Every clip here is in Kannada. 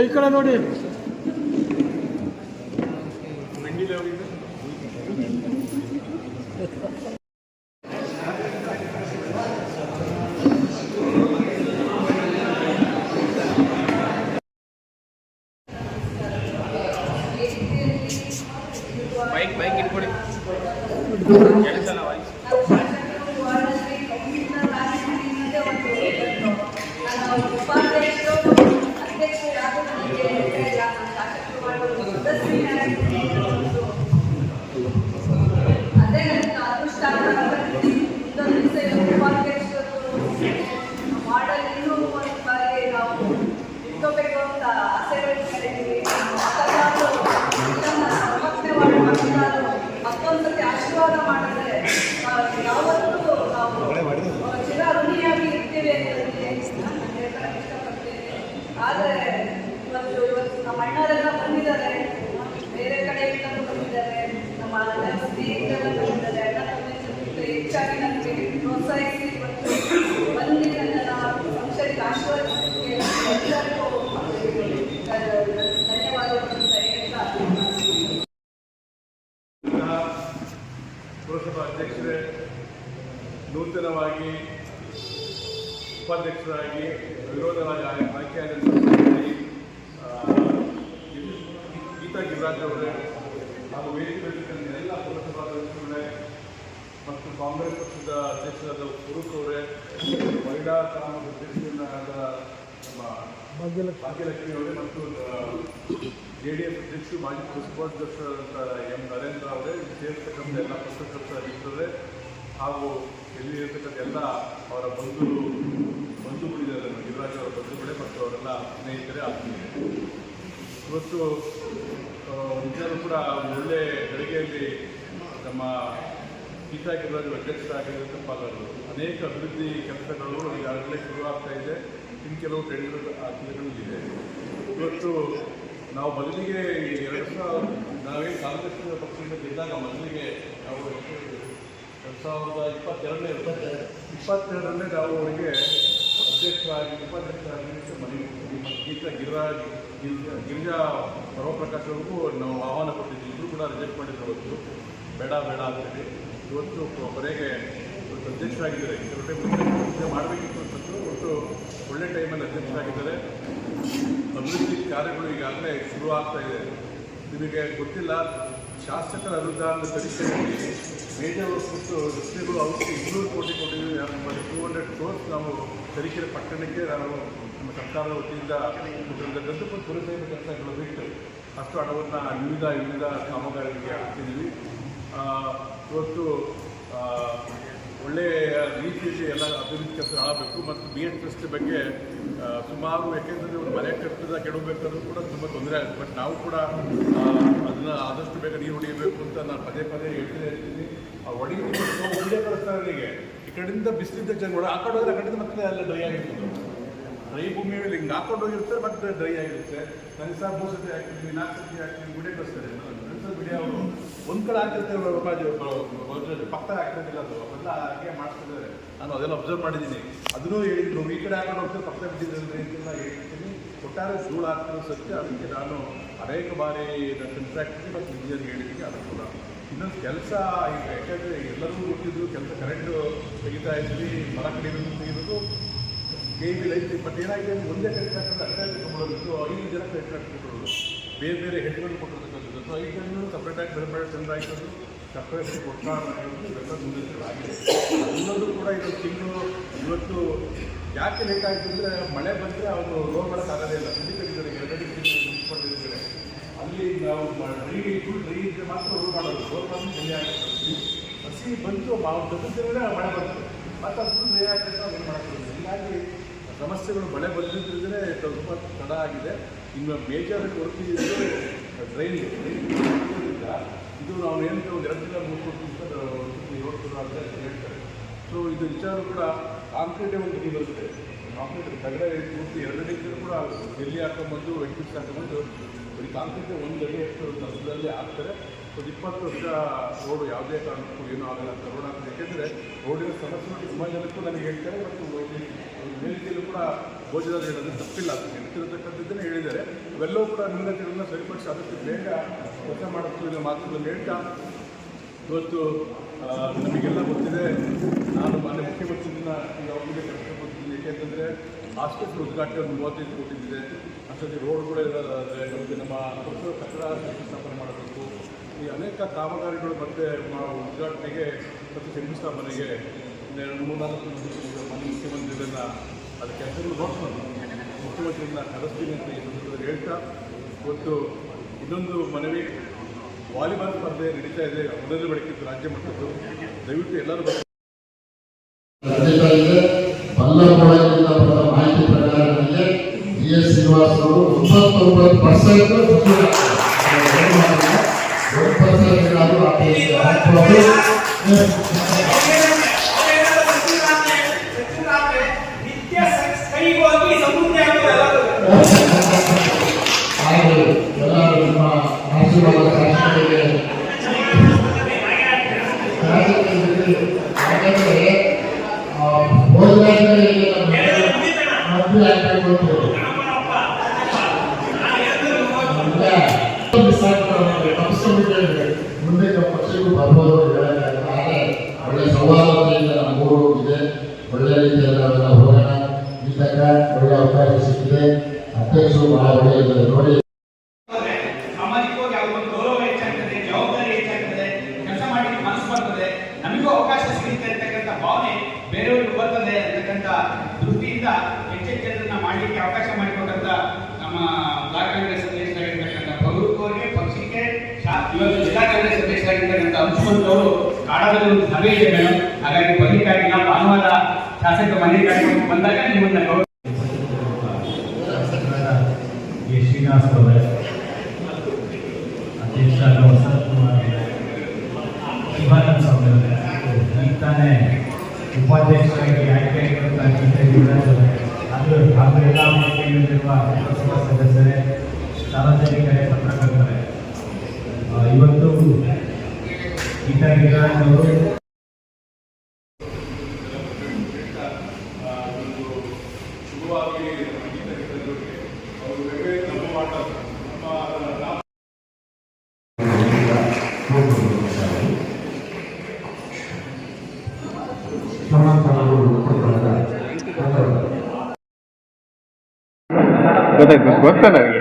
ಈ ಕಡೆ ನೋಡಿ. ಬೈಕ್ ಬೈಕ್ ಇಟ್ಕೊಡಿ ಹೆಚ್ಚಾಗಿ ನನಗೆ ಪ್ರೋತ್ಸಾಹಿಸಿ ಮತ್ತು ಬಂದು ನನ್ನ ಸಂಶಯಕ್ಕೆ ಆಶೀರ್ವದಿಸಲಿಕ್ಕೆ ಎಲ್ಲರಿಗೂ ಆ, ಧನ್ಯವಾದಗಳು ಅಂತ ಹೇಳ್ತಾ ಪುರಸಭಾ ಅಧ್ಯಕ್ಷರೇ ನೂತನವಾಗಿ ಉಪಾಧ್ಯಕ್ಷರಾಗಿ ವಿರೋಧವಾಗಿ ಆಯ್- ಆಯ್ಕೆಯಾದ ಸಂದರ್ಭದಲ್ಲಿ, ಆ, ಗೀತಾ ಗಿರಿರಾಜ್ ಅವರೇ ಹಾಗೂ ವೇದಿಕೆಯಲ್ಲಿರ್ತಕ್ಕಂಥ ಎಲ್ಲ ಪುರಸಭಾ ಅಧ್ಯಕ್ಷರುಗಳೇ ಮತ್ತು ಕಾಂಗ್ರೆಸ್ ಪಕ್ಷದ ಅಧ್ಯಕ್ಷರಾದ ಫರೂಕ್ ಅವರೇ ಮಹಿಳಾ ಕಾನೂನು ಅಧ್ಯಕ್ಷರಾದ ನಮ್ಮ ಭಾಗ್ಯಲಕ್ಷ್ಮಿ. ಅವರೇ ಮತ್ತು ಜೆ ಡಿ ಎಸ್ ಅಧ್ಯಕ್ಷರು ಮಾಜಿ ಪುರಸಭಾಧ್ಯಕ್ಷರಾದಂಥ ಎಂ ನರೇಂದ್ರ ಅವರೇ ಇಲ್ಲಿ ಸೇರ್ತಕ್ಕಂಥ ಎಲ್ಲ ಪತ್ರಕರ್ತರ ಮಿತ್ರರೇ ಹಾಗೂ ಇಲ್ಲಿ ಇರ್ತಕ್ಕಂಥ ಎಲ್ಲ ಅವರ ಬಂಧುಗಳು ಬಂಧುಗಳಿದ್ದಾರೆ ನಮ್ಮ ಗಿರಿರಾಜ್ ಅವರ ಬಂಧುಗಳೇ ಮತ್ತು ಅವರೆಲ್ಲ ಸ್ನೇಹಿತರೇ ಆಗ್ತಿದೆ ಇವತ್ತು ನಿಜವೂ ಕೂಡ ಒಳ್ಳೆ ಗಳಿಗೆಯಲ್ಲಿ ನಮ್ಮ ಗೀತಾ ಅಧ್ಯಕ್ಷರ ಆಗಿರೋದು ಪಾಲರು. ಅನೇಕ ಅಭಿವೃದ್ಧಿ ಕೆಲಸಗಳು ಈಗಾಗಲೇ ಶುರುವಾಗ್ತಾ ಇದೆ. ಇನ್ನು ಕೆಲವು ಟೆಂಡರ್ ಕೆಲಸಗಳು ಇದೆ. ಇವತ್ತು ನಾವು ಮೊದಲಿಗೆ ಎರಡು ಸಾವಿರ ನಾವೇ ಕಾಂಗ್ರೆಸ್ ಪಕ್ಷದಿಂದ ಗೆದ್ದಾಗ ಮೊದಲಿಗೆ ನಾವು ಎರಡು ಸಾವಿರದ ಇಪ್ಪತ್ತೆರಡನೇ ಇಪ್ಪತ್ತೆರಡರಲ್ಲೇ ನಾವು ಅವರಿಗೆ ಅಧ್ಯಕ್ಷರಾಗಿ, ಉಪಾಧ್ಯಕ್ಷರಾಗಿ ಮನವಿ ಗೀತಾ ಗಿರಿರಾಜ್, ಗಿರಿಜಾ ಪರಮಪ್ರಕಾಶ್ ಅವ್ರಿಗೂ ನಾವು ಆಹ್ವಾನ ಕೊಟ್ಟಿದ್ದೀವಿ ಇದು ಕೂಡ ರಿಜೆಕ್ಟ್ ಮಾಡಿದ್ರು ಬೇಡ ಬೇಡ ಅಂತೇಳಿ. ಇವತ್ತು ಕೊನೆಗೆ ಇವತ್ತು ಅಧ್ಯಕ್ಷರಾಗಿದ್ದಾರೆ. ಕೆಲವು ಟೈಮ್ ಮುಂದೆ ಮಾಡಬೇಕಿತ್ತು ಅಂತಂದ್ರು ಒಟ್ಟು ಒಳ್ಳೆ ಟೈಮಲ್ಲಿ ಅಧ್ಯಕ್ಷರಾಗಿದ್ದಾರೆ. ಅಭಿವೃದ್ಧಿ ಕಾರ್ಯಗಳು ಈಗಾಗಲೇ ಶುರು ಆಗ್ತಾ ಇದೆ. ನಿಮಗೆ ಗೊತ್ತಿಲ್ಲ, ಶಾಸಕರ ಅನುದಾನದ ತನಿಖೆಯಲ್ಲಿ ಮೇಜರ್ ಮತ್ತು ರಸ್ತೆಗಳು ಅವರಿಗೆ ಇನ್ನೂರು ಕೋಟಿ ಕೊಟ್ಟಿದ್ದೀವಿ. ನಮ್ಮಲ್ಲಿ ಟೂ ಹಂಡ್ರೆಡ್ ಕ್ರೋರ್ಸ್ ನಾವು ತರೀಕೆರೆ ಪಟ್ಟಣಕ್ಕೆ ನಾವು ನಮ್ಮ ಸರ್ಕಾರದ ವತಿಯಿಂದ ಗಂಧಪುರ ಪುರಸಭೆ ಕೆಲಸಗಳು ಬಿಟ್ಟು ಅಷ್ಟು ಹಣವನ್ನು ವಿವಿಧ ವಿವಿಧ ಕಾಮಗಾರಿಗಳಿಗೆ ಹಾಕ್ತಿದ್ದೀವಿ. ಇವತ್ತು ಒಳ್ಳೆಯ ರೀತಿಯಲ್ಲಿ ಎಲ್ಲ ಅಭಿವೃದ್ಧಿ ಕೆಲಸ ಆಗಬೇಕು ಮತ್ತು ಬಿ ಎಡ್ ಟ್ರಸ್ಟ್ ಬಗ್ಗೆ ಸುಮಾರು ಯಾಕೆಂದರೆ ಒಂದು ಮನೆ ಕಟ್ಟದ ಕೆಡಬೇಕಾದ್ರೂ ಕೂಡ ತುಂಬ ತೊಂದರೆ ಆಗುತ್ತೆ. ಬಟ್ ನಾವು ಕೂಡ ಅದನ್ನು ಆದಷ್ಟು ಬೇಗ ನೀರು ಹೊಡೆಯಬೇಕು ಅಂತ ನಾನು ಪದೇ ಪದೇ ಹೇಳ್ತಾ ಇರ್ತೀನಿ. ಆ ಒಡೆಯುವ ಒಳ್ಳೆ ಪರಿಸ್ಥಿತಿಗೆ ಈ ಕಡೆಯಿಂದ ಬಿಸಿಲಿದ್ದ ಜನ ಆ ಕಡೆ ಹೋದರೆ ಕಡೆಯಿಂದ ಮತ್ತೆ ಎಲ್ಲ ಡ್ರೈ ಆಗಿರ್ತದೆ ಡ್ರೈ ಭೂಮಿ ಹಿಂಗೆ ಹಾಕೊಂಡು ಹೋಗಿರ್ತಾರೆ, ಮತ್ತೆ ಡ್ರೈ ಆಗಿರುತ್ತೆ. ನನಗೆ ಸಹ ಮೂರು ಸತಿ ಹಾಕ್ತಿದ್ವಿ ನಾಲ್ಕು ಸತಿ ಗುಡಿ ಕಳಿಸ್ತಾರೆ ಬಿಡಿ ಅವರು ಒಂದು ಕಡೆ ಅವರು. ಪಕ್ಕ ಹಾಕಿರೋದಿಲ್ಲ ಅದು. ಎಲ್ಲ ಹಾಗೆ ಮಾಡ್ತಿದ್ದಾರೆ. ನಾನು ಅದೆಲ್ಲ ಅಬ್ಸರ್ವ್ ಮಾಡಿದ್ದೀನಿ. ಅದನ್ನು ಹೇಳಿದ್ರು. ಈ ಕಡೆ ಹಾಕೊಂಡು ಹೋಗ್ತಾರೆ ಪಕ್ಕ ಬಿಟ್ಟಿದ್ದಾರೆ ಅಂತ ಹೇಳ್ತೀನಿ. ಒಟ್ಟಾರೆ ಧೂಳು ಹಾಕ್ತಿರೋ ಸತ್ಯ. ಅದಕ್ಕೆ ನಾನು ಅನೇಕ ಬಾರಿ ಕಾಂಟ್ರಾಕ್ಟ್ಗೆ ಮತ್ತು ಇಂಜಿನಿಯರ್ ಹೇಳಿದ್ದೀನಿ. ಅದು ಕೂಡ ಇನ್ನೊಂದು ಕೆಲಸ ಈಗ ಯಾಕಂದರೆ ಎಲ್ಲರಿಗೂ ಗೊತ್ತಿದ್ದು ಕೆಲಸ ಕರೆಂಟು ತೆಗಿತಾ ಇದ್ವಿ, ಮರ ಕಡಿಮೆ ತೆಗಿಬೇಕು. ಕೆ ವಿ ಲೈಟ್ ಬಟ್ ಏನಾಗಿದೆ ಒಂದೇ ಕಂಟ್ರಾಕ್ಟ್ ಅಂತ ತಗೊಂಡೋಗಿತ್ತು ಐದು ಜನ ಕಟ್ಟಾಕ್ಬಿಟ್ರು ಬೇರೆ ಬೇರೆ ಹೆಡ್ಗಳು ಕೊಟ್ಟಿರ್ತಕ್ಕಂಥದ್ದು ಸೊ ಐದು ಜನ ಸಪ್ರೇಟಾಗಿ ಬೇರೆ ಬೇರೆ ಚಂದ್ರ ಆಯ್ತು ಸಪ್ರೇಟ್ ಮುಂದೆ ಆಗಿದೆ ಇನ್ನೊಂದು ಕೂಡ ಇದು ತಿಂಗಳು ಇವತ್ತು ಯಾಕೆ ಲೇಟ್ ಆಯಿತು ಅಂದರೆ ಮಳೆ ಬಂದರೆ ಅವರು ರೋಡ್ ಮಾಡೋಕ್ಕಾಗೋದೇ ಇಲ್ಲ. ಸುದ್ದಿ ಕಟ್ಟಿದ್ದಾರೆ ಎರಡು ಮುಗಿಸ್ಕೊಂಡಿದ್ದಾರೆ ಅಲ್ಲಿ ನಾವು ರೀ ಫುಲ್ ರೀ ಇದ್ದರೆ ಮಾತ್ರ ರೋಡ್ ಮಾಡೋದು. ರೋಡ್ ಮಾಡಿ ಡೆಲ್ಲಿ ಆಗುತ್ತೆ. ಹಸಿ ಬಂತು ಅವ್ರು ದೊಡ್ಡ ಮಳೆ ಬಂತು. ಮತ್ತು ಅದು ಫುಲ್ ಡ್ರೈ ಆಗ್ತದೆ ಅದನ್ನು ಮಾಡ್ತಾರೆ ಹೀಗಾಗಿ ಸಮಸ್ಯೆಗಳು ಮಳೆ ಬಂದಿದ್ದರೆ ಸ್ವಲ್ಪ ತಡ ಆಗಿದೆ. ಇನ್ನು ಮೇಜರ್ ಕೊರತೆ ಡ್ರೈನ್ ಇದು ನಾವು ಏನಂತ ಒಂದು ಎರಡು ದಿನ, ಮೂರು ರೋಡ್ ಅಂತ ಹೇಳ್ತಾರೆ. ಸೊ ಇದು ವಿಚಾರ ಕೂಡ ಕಾಂಕ್ರೀಟೇ ಒಂದು ಬರುತ್ತೆ ಕಾಂಕ್ರೀಟ್ ತಗಡೆ ಪೂರ್ತಿ ಎರಡು ಅಡಿ ಇದ್ರೂ ಕೂಡ ಎಲ್ಲಿ ಹಾಕೊಂಬಂದು ಬಂದು ಹಾಕೊಂಬಂದು ಬರೀ ಕಾಂಕ್ರೀಟ್ ಒಂದು ಅಡಿ ಎಷ್ಟು ದಸದಲ್ಲಿ ಹಾಕ್ತಾರೆ. ಒಂದು ಇಪ್ಪತ್ತು ವರ್ಷ ರೋಡು ಯಾವುದೇ ಕಾರಣಕ್ಕೂ ಏನೂ ಆಗಲ್ಲ ಅಂತ ರೋಡ್ ಆಗ್ತದೆ ಯಾಕೆಂದರೆ ರೋಡಿನ ಸಮಸ್ಯೆ ತುಂಬ ಜನಕ್ಕೂ ನನಗೆ ಹೇಳ್ತಾರೆ ಮತ್ತು ವೇದಿಕೆಯಲ್ಲೂ ಕೂಡ ಭೋಜನ ಹೇಳೋದು ತಪ್ಪಿಲ್ಲ. ಅದಕ್ಕೆ ಬಿಟ್ಟಿರತಕ್ಕಂಥದ್ದನ್ನು ಹೇಳಿದ್ದಾರೆ. ಅವೆಲ್ಲವೂ ಕೂಡ ನ್ಯೂನತೆಗಳನ್ನ ಸರಿಪಡಿಸಿ ಅದಕ್ಕೆ ಬೇಗ ಕೆಲಸ ಮಾಡುತ್ತಿರುವ ಮಾತುಗಳನ್ನು ಹೇಳ್ತಾ ಇವತ್ತು ನಮಗೆಲ್ಲ ಗೊತ್ತಿದೆ. ನಾನು ಮಾನ್ಯ ಮುಖ್ಯಮಂತ್ರಿನ ಈಗ ಅವರಿಗೆ ಕರ್ಕೊಂಡ್ಬಂದಿದ್ದೀನಿ ಏಕೆಂತಂದರೆ ಆಸ್ಪತ್ರೆ ಉದ್ಘಾಟನೆ ಒಂದು ಮೂವತ್ತೈದು ಕೊಟ್ಟಿದ್ದಿದೆ ಅಷ್ಟೊಂದು ರೋಡ್ ಕೂಡ ಇರೋದಾದರೆ ನಮಗೆ ನಮ್ಮ ಹೊಸ ಕಟ್ಟಡ ಶಂಕುಸ್ಥಾಪನೆ ಮಾಡಬೇಕು. ಈ ಅನೇಕ ಕಾಮಗಾರಿಗಳು ಮತ್ತೆ ಉದ್ಘಾಟನೆಗೆ ಮತ್ತು ಶಂಕುಸ್ಥಾಪನೆಗೆ ಮೂರ್ನಾಲ್ಕು ಮಾನ್ಯ ಮುಖ್ಯಮಂತ್ರಿಗಳನ್ನ ಅದಕ್ಕೆ ಕೆಲಸಗಳು ನೋಡ್ಕೊಂಡು ಮುಖ್ಯಮಂತ್ರಿಗಳನ್ನ ಕರೆಸ್ತೀನಿ ಅಂತ ಈ ಸಂದರ್ಭದಲ್ಲಿ ಹೇಳ್ತಾ, ಇವತ್ತು ಇನ್ನೊಂದು ಮನವಿ ವಾಲಿಬಾಲ್ ಸ್ಪರ್ಧೆ ನಡೀತಾ ಇದೆ. ಮೊದಲು ಬಳಕೆ ರಾಜ್ಯ ಮಟ್ಟದ್ದು. ದಯವಿಟ್ಟು ಎಲ್ಲರೂ ಮಾಹಿತಿ ಪ್ರಕಾರ ನನಗೆ ಬಿ ಎಸ್ ಅವರು ಪರ್ಸೆಂಟ್ ಪರ್ಸೆಂಟ್ ಆಗ್ತಾರೆ ಮುಂದೆ ನಮ್ಮ ಪಕ್ಷಕ್ಕೂ ಒಳ್ಳೆ ಸೌಹಾರ್ದತೆಯಿಂದ ನಮ್ಮ ಒಳ್ಳೆ ರೀತಿಯಲ್ಲಿ ಹೋಗೋಣ ಈ ಒಳ್ಳೆ ಅವಕಾಶ ಸಿಕ್ಕಿದೆ. ಅಧ್ಯಕ್ಷರು ಬಹಳ ಒಳ್ಳೆಯದು ನೋಡಿ ಹೋದ್ರೆ ಸಾಮಾಜಿಕವಾಗಿ ಅವ್ರಿಗೊಂದು ಗೌರವ ಹೆಚ್ಚಾಗ್ತದೆ ಜವಾಬ್ದಾರಿ ಹೆಚ್ಚಾಗ್ತದೆ ಕೆಲಸ ಮಾಡಲಿಕ್ಕೆ ಮನಸ್ಸು ಬರ್ತದೆ ನಮಗೂ ಅವಕಾಶ ಸಿಗುತ್ತೆ ಅಂತಕ್ಕಂಥ ಭಾವನೆ ಬೇರೆಯವ್ರಿಗೆ ಬರ್ತದೆ ಅಂತಕ್ಕಂಥ ದೃಷ್ಟಿಯಿಂದ ಹೆಚ್ಚೆಚ್ಚು ಜನರನ್ನ ಮಾಡಲಿಕ್ಕೆ ಅವಕಾಶ ಮಾಡಿಕೊಟ್ಟಂತ ನಮ್ಮ ಬ್ಲಾಕ್ ಕಾಂಗ್ರೆಸ್ ಅಧ್ಯಕ್ಷರಾಗಿರ್ತಕ್ಕಂಥ ಪ್ರಭುತ್ವ ಅವರಿಗೆ ಪಕ್ಷಕ್ಕೆ ಶಾ- ಇವತ್ತು ಜಿಲ್ಲಾ ಕಾಂಗ್ರೆಸ್ ಅಧ್ಯಕ್ಷರಾಗಿರ್ತಕ್ಕಂಥ ಅಂಶುಮಂತ್ ಅವರು ಅದ್ವೈತ ಮೇಡಮ್ ಹಾಗಾಗಿ ಕೊನೆಗಾಗಿ ನಾವು ಭಾನುವಾರ ಶಾಸಕ ಮನೆ ಬಂದಾಗ ನಿಮ್ಮನ್ನ ಗೌರವ ಶ್ರೀನಿವಾಸ್ ಅವರ, ಅಧ್ಯಕ್ಷ ತಾನೇ ಉಪಾಧ್ಯಕ್ಷರಾಗಿ ಆಯ್ಕೆ ಅದು ಹಾಗೂ ಎಲ್ಲ ಮನೆಯಲ್ಲಿರುವ ಲೋಕಸಭಾ ಸದಸ್ಯರೇ ಸಾರ್ವಜನಿಕರೇ ಪತ್ರಕರ್ತರೇ ಇವತ್ತು ಗೀತಾ ಗಿರಾಣಿಯವರು ಗೊತ್ತ ನನಗೆ?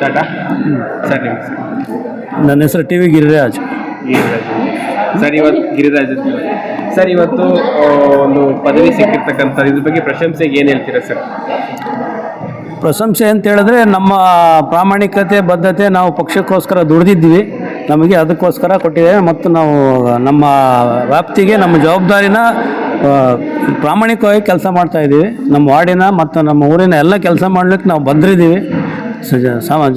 ಟಾಟಾ? ಸರ್ ನಿಮ್ಮ ನನ್ನ ಹೆಸರು T V Giriraj. Giriraj. Sir ಇವತ್ತು ಗಿರಿರಾಜ್ ಅಂತ ಹೇಳಿ. ಸರ್ ಇವತ್ತು ಆ, ಒಂದು ಪದವಿ ಸಿಕ್ಕಿರ್ತಕ್ಕಂಥ ಇದ್ರ ಬಗ್ಗೆ ಪ್ರಶಂಸೆಗೆ ಏನು ಹೇಳ್ತೀರಾ ಸರ್? ಪ್ರಶಂಸೆ ಅಂತ ಹೇಳಿದ್ರೆ ನಮ್ಮ ಪ್ರಾಮಾಣಿಕತೆ ಬದ್ಧತೆ ನಾವು ಪಕ್ಷಕ್ಕೋಸ್ಕರ ದುಡಿದಿದ್ದೀವಿ. ನಮಗೆ ಅದಕ್ಕೋಸ್ಕರ ಕೊಟ್ಟಿದ್ದೇವೆ ಮತ್ತು ನಾವು ನಮ್ಮ ವ್ಯಾಪ್ತಿಗೆ ನಮ್ಮ ಜವಾಬ್ದಾರಿನ ಪ್ರಾಮಾಣಿಕವಾಗಿ ಕೆಲಸ ಮಾಡ್ತಾ ಇದ್ದೀವಿ. ನಮ್ಮ ವಾರ್ಡಿನ ಮತ್ತು ನಮ್ಮ ಊರಿನ ಎಲ್ಲ ಕೆಲಸ ಮಾಡಲಿಕ್ಕೆ ನಾವು ಬಂದಿದ್ದೀವಿ.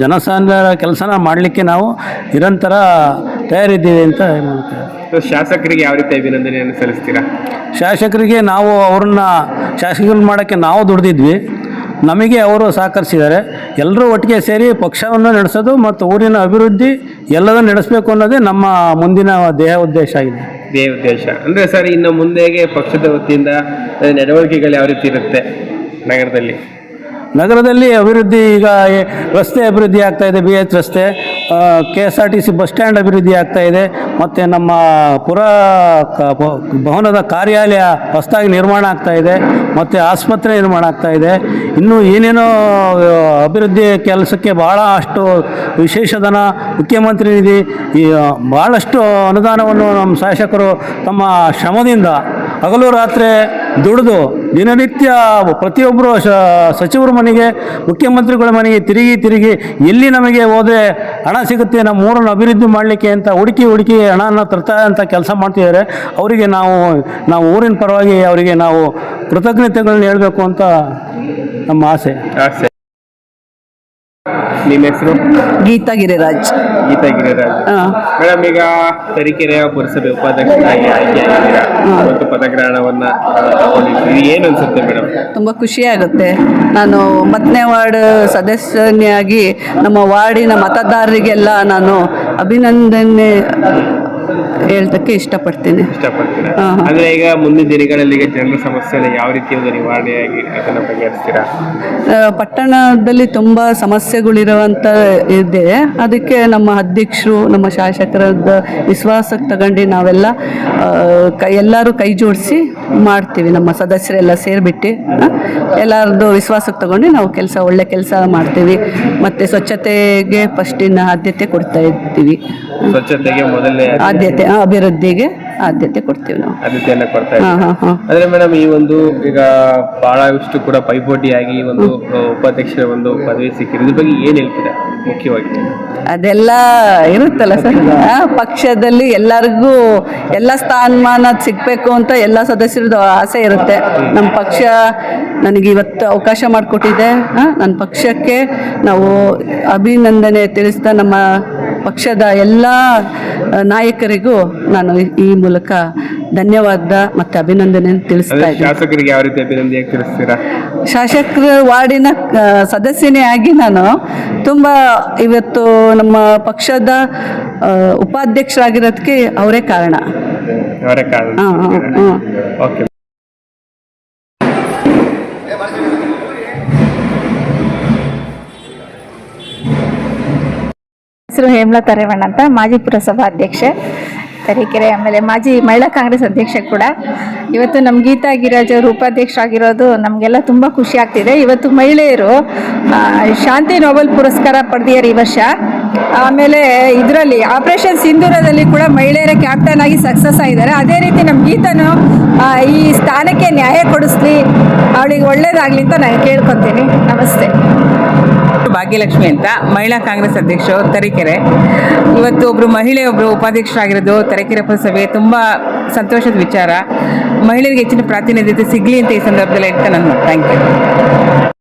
ಜನಸಾಂದ್ರ ಕೆಲಸನ ಮಾಡಲಿಕ್ಕೆ ನಾವು ನಿರಂತರ ತಯಾರಿದ್ದೀವಿ ಅಂತ ಶಾಸಕರಿಗೆ ಯಾವ ರೀತಿ ಅಭಿನಂದನೆಯನ್ನು ಸಲ್ಲಿಸ್ತೀರಾ? ಶಾಸಕರಿಗೆ ನಾವು ಅವ್ರನ್ನ ಶಾಸಕರು ಮಾಡೋಕ್ಕೆ ನಾವು ದುಡಿದಿದ್ವಿ. ನಮಗೆ ಅವರು ಸಹಕರಿಸಿದ್ದಾರೆ. ಎಲ್ಲರೂ ಒಟ್ಟಿಗೆ ಸೇರಿ ಪಕ್ಷವನ್ನು ನಡೆಸೋದು ಮತ್ತು ಊರಿನ ಅಭಿವೃದ್ಧಿ ಎಲ್ಲದನ್ನು ನಡೆಸಬೇಕು ಅನ್ನೋದೇ ನಮ್ಮ ಮುಂದಿನ ದೇಹ ಉದ್ದೇಶ ಆಗಿದೆ. ದೇಹ ಉದ್ದೇಶ. ಅಂದರೆ ಸರ್ ಇನ್ನು ಮುಂದೆಗೆ ಪಕ್ಷದ ವತಿಯಿಂದ ನಡವಳಿಕೆಗಳು ಯಾವ ರೀತಿ ಇರುತ್ತೆ ನಗರದಲ್ಲಿ? ನಗರದಲ್ಲಿ ಅಭಿವೃದ್ಧಿ ಈಗ ರಸ್ತೆ ಅಭಿವೃದ್ಧಿ ಆಗ್ತಾ ಇದೆ ಬಿ ಎಚ್ ರಸ್ತೆ. K S R T C bus stand ಅಭಿವೃದ್ಧಿ ಆಗ್ತಾ ಇದೆ. ಮತ್ತು ನಮ್ಮ ಪುರ ಭವನದ ಕಾರ್ಯಾಲಯ ಹೊಸದಾಗಿ ನಿರ್ಮಾಣ ಆಗ್ತಾ ಇದೆ. ಮತ್ತು ಆಸ್ಪತ್ರೆ ನಿರ್ಮಾಣ ಆಗ್ತಾ ಇದೆ. ಇನ್ನೂ ಏನೇನೋ ಅಭಿವೃದ್ಧಿ ಕೆಲಸಕ್ಕೆ ಭಾಳ ಅಷ್ಟು ವಿಶೇಷಧನ ಮುಖ್ಯಮಂತ್ರಿ ನಿಧಿ ಭಾಳಷ್ಟು ಅನುದಾನವನ್ನು ನಮ್ಮ ಶಾಸಕರು ತಮ್ಮ ಶ್ರಮದಿಂದ ಹಗಲು ರಾತ್ರಿ ದುಡಿದು ದಿನನಿತ್ಯ ಪ್ರತಿಯೊಬ್ಬರು ಸಚಿವರ ಮನೆಗೆ, ಮುಖ್ಯಮಂತ್ರಿಗಳ ಮನೆಗೆ ತಿರುಗಿ ತಿರುಗಿ ಎಲ್ಲಿ ನಮಗೆ ಹೋದರೆ ಹಣ ಸಿಗುತ್ತೆ, ನಮ್ಮ ಊರನ್ನು ಅಭಿವೃದ್ಧಿ ಮಾಡಲಿಕ್ಕೆ ಅಂತ ಹುಡುಕಿ ಹುಡುಕಿ ಹಣನ ತರ್ತಾ ಅಂತ ಕೆಲಸ ಮಾಡ್ತಿದ್ದಾರೆ. ಅವರಿಗೆ ನಾವು ನಾವು ಊರಿನ ಪರವಾಗಿ ಅವರಿಗೆ ನಾವು ಕೃತಜ್ಞತೆಗಳನ್ನ ಹೇಳಬೇಕು ಅಂತ ನಮ್ಮ ಆಸೆ. ಆಸೆ. ನಿಮ್ಮ ಹೆಸರು? ಗೀತಾ ಗಿರಿರಾಜ್. ಗೀತಾ ಗಿರಿರಾಜ್. ಹಾಂ. ಮೇಡಮ್ ಈಗ ತರೀಕೆರೆಯ ಪುರಸಭೆ ಉಪಾಧ್ಯಕ್ಷರಾಗಿ ಆಯ್ಕೆಯಾಗಿದ್ದೀರಾ ಮತ್ತು ಪದಗ್ರಹಣವನ್ನ ಆ, ತಗೊಂಡಿದ್ದೀರಿ? ಏನು ಅನ್ಸುತ್ತೆ ಮೇಡಮ್? ತುಂಬ ಖುಷಿಯಾಗುತ್ತೆ. ನಾನು ಒಂಬತ್ತನೇ ವಾರ್ಡ್ ಸದಸ್ಯನಾಗಿ ನಮ್ಮ ವಾರ್ಡಿನ ಮತದಾರರಿಗೆಲ್ಲ ನಾನು ಅಭಿನಂದನೆ ಹೇಳ್ತಕ್ಕೆ ಇಷ್ಟಪಡ್ತೇನೆ. ಇಷ್ಟಪಡ್ತೀರಾ? ಹಾ, ಹಾ. ಅಂದ್ರೆ ಈಗ ಮುಂದಿನ ದಿನಗಳಲ್ಲಿ ಈಗ ಜನರ ಸಮಸ್ಯೆನ ಯಾವ ರೀತಿ ಒಂದು ನಿವಾರಣೆಯಾಗಿ ಅದನ್ನ ಬಗೆಹರಿಸ್ತೀರಾ? ಆ, ಪಟ್ಟಣದಲ್ಲಿ ತುಂಬ ಸಮಸ್ಯೆಗಳಿರುವಂಥ ಇದೆ. ಅದಕ್ಕೆ ನಮ್ಮ ಅಧ್ಯಕ್ಷರು ನಮ್ಮ ಶಾಸಕರದ ವಿಶ್ವಾಸಕ್ಕೆ ತಗೊಂಡು ನಾವೆಲ್ಲ ಆ, ಕೈ ಎಲ್ಲರೂ ಕೈ ಜೋಡಿಸಿ ಮಾಡ್ತೀವಿ. ನಮ್ಮ ಸದಸ್ಯರೆಲ್ಲ ಸೇರಿಬಿಟ್ಟು ಎಲ್ಲರದ್ದು ವಿಶ್ವಾಸಕ್ಕೆ ತಗೊಂಡು ನಾವು ಕೆಲಸ ಒಳ್ಳೆ ಕೆಲಸ ಮಾಡ್ತೀವಿ. ಮತ್ತು ಸ್ವಚ್ಛತೆಗೆ ಫಸ್ಟಿನ ಆದ್ಯತೆ ಕೊಡ್ತಾ ಇರ್ತೀವಿ ಸ್ವಚ್ಛತೆಗೆ ಮೊದಲನೇ ಆದ್ಯತೆ ಆ, ಅಭಿವೃದ್ಧಿಗೆ ಆದ್ಯತೆ ಕೊಡ್ತೀವಿ ನಾವು. ಆದ್ಯತೆಯನ್ನ ಕೊಡ್ತಾ ಹಾಂ ಇದ್ದೀರಾ? ಹಾಂ ಹಾಂ ಅಂದ್ರೆ ಮೇಡಮ್ ಈ ಒಂದು ಈಗ ಬಹಳಷ್ಟು ಕೂಡ ಪೈಪೋಟಿಯಾಗಿ ಆಗಿ ಒಂದು ಉಪಾಧ್ಯಕ್ಷರ ಒಂದು ಪದವಿ ಸಿಕ್ಕಿರೋದ್ರ ಬಗ್ಗೆ ಏನ್ ಹೇಳ್ತೀರಾ ಮುಖ್ಯವಾಗಿ? ಅದೆಲ್ಲ ಇರುತ್ತಲ್ಲ ಸರ್. ಆ, ಪಕ್ಷದಲ್ಲಿ ಎಲ್ಲರಿಗೂ ಎಲ್ಲ ಸ್ಥಾನಮಾನ ಸಿಗಬೇಕು ಅಂತ ಎಲ್ಲ ಸದಸ್ಯರದ್ದು ಆಸೆ ಇರುತ್ತೆ. ನಮ್ಮ ಪಕ್ಷ ನನಗೆ ಇವತ್ತು ಅವಕಾಶ ಮಾಡಿಕೊಟ್ಟಿದೆ. ನನ್ನ ಪಕ್ಷಕ್ಕೆ ನಾವು ಅಭಿನಂದನೆ ತಿಳಿಸ್ತಾ ನಮ್ಮ ಪಕ್ಷದ ಎಲ್ಲ ನಾಯಕರಿಗೂ ನಾನು ಈ ಮೂಲಕ ಧನ್ಯವಾದ ಮತ್ತು ಅಭಿನಂದನೆ ತಿಳಿಸ್ತಾ ಇದ್ದೀನಿ. ಶಾಸಕರಿಗೆ ಯಾವ ರೀತಿ ಅಭಿನಂದನೆ ತಿಳಿಸ್ತೀರಾ? ಶಾಸಕರ ವಾರ್ಡಿನ ಸದಸ್ಯನೇ ಆಗಿ ನಾನು ತುಂಬ ಇವತ್ತು ನಮ್ಮ ಪಕ್ಷದ ಉಪಾಧ್ಯಕ್ಷರಾಗಿರೋದಕ್ಕೆ ಅವರೇ ಕಾರಣ. ಅವರೇ ಕಾರಣ. ಹಾಂ ಹಾಂ ಹಾಂ. ಓಕೆ. ಹೆಸರು ಹೇಮಲಾ ತರೇವಣ್ಣ ಅಂತ, ಮಾಜಿ ಪುರಸಭಾ ಅಧ್ಯಕ್ಷೆ, ತರೀಕೆರೆ ಆಮೇಲೆ ಮಾಜಿ ಮಹಿಳಾ ಕಾಂಗ್ರೆಸ್ ಅಧ್ಯಕ್ಷೆ ಕೂಡ. ಇವತ್ತು ನಮ್ಮ ಗೀತಾ ಗಿರಾಜ್ ಅವರು ಉಪಾಧ್ಯಕ್ಷರಾಗಿರೋದು ನಮಗೆಲ್ಲ ತುಂಬ ಖುಷಿ ಆಗ್ತಿದೆ. ಇವತ್ತು ಮಹಿಳೆಯರು ಶಾಂತಿ ನೋಬೆಲ್ ಪುರಸ್ಕಾರ ಪಡೆದಿಯರು ಈ ವರ್ಷ. ಆಮೇಲೆ ಇದರಲ್ಲಿ ಆಪರೇಷನ್ ಸಿಂಧೂರದಲ್ಲಿ ಕೂಡ ಮಹಿಳೆಯರ ಕ್ಯಾಪ್ಟನ್ ಆಗಿ ಸಕ್ಸಸ್ ಆಗಿದ್ದಾರೆ. ಅದೇ ರೀತಿ ನಮ್ಮ ಗೀತನು ಈ ಸ್ಥಾನಕ್ಕೆ ನ್ಯಾಯ ಕೊಡಿಸ್ಲಿ, ಅವಳಿಗೆ ಒಳ್ಳೇದಾಗಲಿ ಅಂತ ನಾನು ಕೇಳ್ಕೊತೀನಿ. ನಮಸ್ತೆ. ಭಾಗ್ಯಲಕ್ಷ್ಮಿ ಅಂತ ಮಹಿಳಾ ಕಾಂಗ್ರೆಸ್ ಅಧ್ಯಕ್ಷರು ತರೀಕೆರೆ. ಇವತ್ತು ಒಬ್ಬರು ಮಹಿಳೆ ಒಬ್ಬರು ಉಪಾಧ್ಯಕ್ಷರಾಗಿರೋದು ತರೀಕೆರೆ ಪುರಸಭೆ ತುಂಬ ಸಂತೋಷದ ವಿಚಾರ. ಮಹಿಳೆಯರಿಗೆ ಹೆಚ್ಚಿನ ಪ್ರಾತಿನಿಧ್ಯತೆ ಸಿಗಲಿ ಅಂತ ಈ ಸಂದರ್ಭದಲ್ಲಿ ಹೇಳ್ತಾ ನಾನು. Thank you